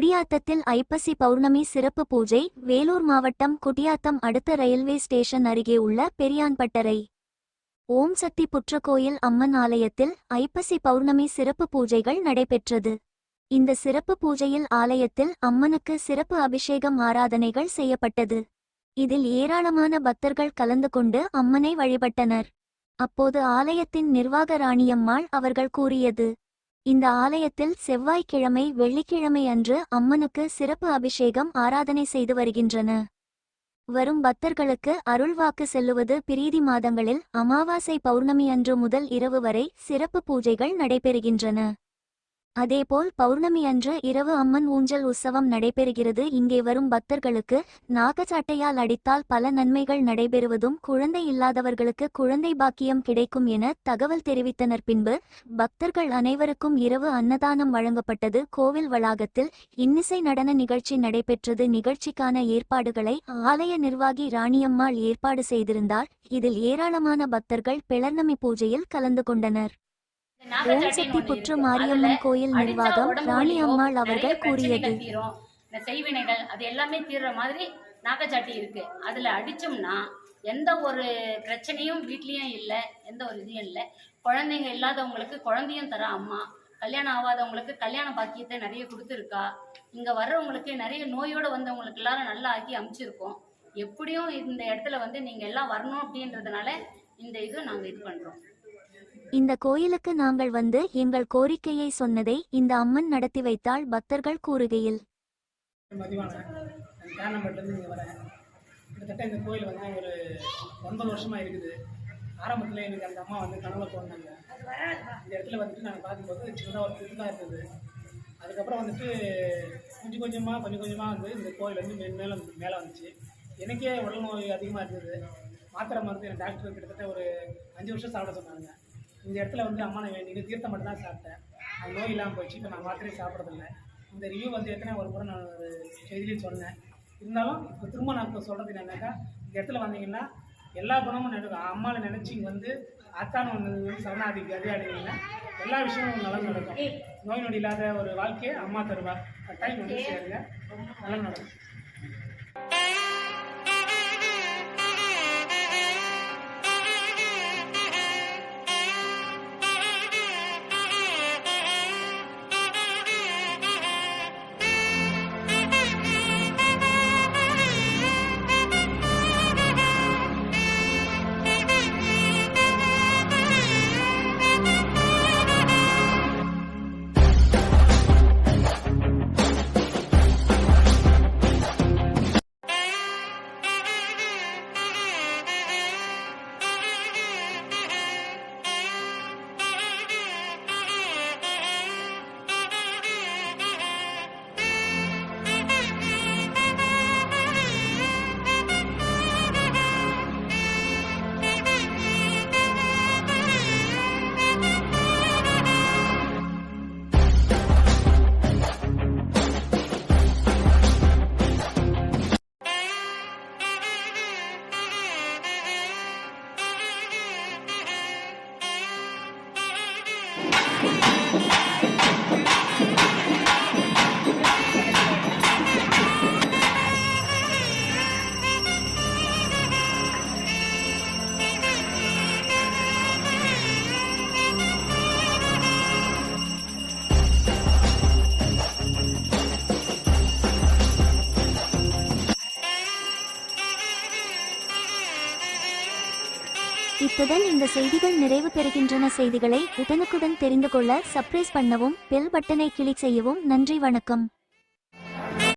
குடியாத்தத்தில் ஐப்பசி பௌர்ணமி சிறப்பு பூஜை வேலூர் மாவட்டம் குடியாத்தம் அடுத்த ரயில்வே ஸ்டேஷன் அருகே உள்ள பெரியான்பட்டறை. ஓம் சக்தி புற்றக்கோயில் அம்மன் ஆலயத்தில் ஐப்பசி பௌர்ணமி சிறப்பு பூஜைகள் நடைபெற்றது. இந்த சிறப்பு பூஜையில் ஆலயத்தில் அம்மனுக்கு சிறப்பு அபிஷேகம் ஆராதனைகள் செய்யப்பட்டது. இதில் ஏராளமான பக்தர்கள் கலந்து கொண்டு அம்மனை வழிபட்டனர். அப்போது ஆலயத்தின் நிர்வாக ராணியம்மாள் அவர்கள் கூறியது இந்த ஆலயத்தில் செவ்வாய்க்கிழமை வெள்ளிக்கிழமை அன்று அம்மனுக்கு சிறப்பு அபிஷேகம் ஆராதனை செய்து வருகின்றன. வரும் பக்தர்களுக்கு அருள்வாக்கு செல்லுவது பிரீதி மாதங்களில் அமாவாசை பௌர்ணமி அன்று முதல் இரவு வரை சிறப்பு பூஜைகள் நடைபெறுகின்றன. அதேபோல் பௌர்ணமி அன்று இரவு அம்மன் ஊஞ்சல் உற்சவம் நடைபெறுகிறது. இங்கே வரும் பக்தர்களுக்கு நாகச்சாட்டையால் அடித்தால் பல நன்மைகள் நடைபெறுவதும் குழந்தை இல்லாதவர்களுக்கு குழந்தை பாக்கியம் கிடைக்கும் என தகவல் தெரிவித்தனர். பின்பு பக்தர்கள் அனைவருக்கும் இரவு அன்னதானம் வழங்கப்பட்டது. கோவில் வளாகத்தில் இன்னிசை நடன நிகழ்ச்சி நடைபெற்றது. நிகழ்ச்சிக்கான ஏற்பாடுகளை ஆலய நிர்வாகி ராணியம்மாள் ஏற்பாடு செய்திருந்தார். இதில் ஏராளமான பக்தர்கள் பிளர்ணமி பூஜையில் கலந்து கொண்டனர். ஓம் சக்தி புற்று மாரியம்மன் கோயில் நிர்வாகம் ராணி அம்மாள் அவர்கள் கூறியது. இந்த செய்வினைகள் அது எல்லாமே தீர்ற மாதிரி நாகச்சாட்டி இருக்கு. அதுல அடிச்சோம்னா எந்த ஒரு பிரச்சனையும் வீட்லயும் இல்லை எந்த ஒரு இதுவும் இல்லை. குழந்தைங்க இல்லாதவங்களுக்கு குழந்தையும் தர அம்மா. கல்யாணம் ஆகாதவங்களுக்கு கல்யாண பாக்கியத்தை நிறைய கொடுத்துருக்கா. இங்க வர்றவங்களுக்கு நிறைய நோயோட வந்தவங்களுக்கு எல்லாரும் நல்லா ஆக்கி அமைச்சிருக்கோம். எப்படியும் இந்த இடத்துல வந்து நீங்க எல்லாம் வரணும் அப்படின்றதுனால இந்த இது நாங்க இது பண்றோம். இந்த கோயிலுக்கு நாங்கள் வந்து எங்கள் கோரிக்கையை சொன்னதை இந்த அம்மன் நடத்தி வைத்தாள் பக்தர்கள் கூறுகையில். கிட்டத்தட்ட இந்த கோயில் வந்து ஒரு ஒன்பது வருஷமாக இருக்குது. ஆரம்பத்தில் எனக்கு அந்த அம்மா வந்து கனவுல தோணுனாங்க இந்த இடத்துல வந்துட்டு நாங்கள் பார்க்கும்போது சின்னதாக ஒரு புதுதாக இருந்தது. அதுக்கப்புறம் வந்துட்டு கொஞ்சம் கொஞ்சமாக கொஞ்சம் கொஞ்சமாக வந்து இந்த கோயில் வந்து மே மேலே மேலே வந்துச்சு. எனக்கே உடல் நோய் அதிகமாக இருந்தது. மாத்திரை மருந்து என் டாக்டர் கிட்டத்தட்ட ஒரு அஞ்சு வருஷம் சாப்பிட சொன்னாங்க. இந்த இடத்துல வந்து அம்மா நான் வேண்டிய தீர்த்தம் மட்டும் தான் சாப்பிட்டேன். அது நோய் இல்லாமல் போச்சு இப்போ நான் மாத்திரையே சாப்பிட்றதில்ல. இந்த ரிவ்யூ வந்து எத்தனை ஒரு முறை நான் ஒரு செய்திலையும் சொன்னேன். இருந்தாலும் இப்போ திரும்ப நான் இப்போ சொல்கிறது என்னென்னாக்கா இந்த இடத்துல வந்தீங்கன்னா எல்லா குணமும் நடக்கும் அம்மாவை நினச்சி இங்கே வந்து அத்தான ஒன்று வந்து சரணாதி கதையாடினீங்கன்னா எல்லா விஷயமும் நல்லா நடக்கும். நோய் நொடி இல்லாத ஒரு வாழ்க்கையை அம்மா தருவா. கட்டாயம் வந்து சேருங்க. நல்லா நடக்கும். Thank you. இத்துடன் இந்த செய்திகள் நிறைவு பெறுகின்றன. செய்திகளை உடனுக்குடன் தெரிந்து கொள்ள சப்ரைஸ் பண்ணவும் பெல் பட்டனை கிளிக் செய்யவும் நன்றி வணக்கம்.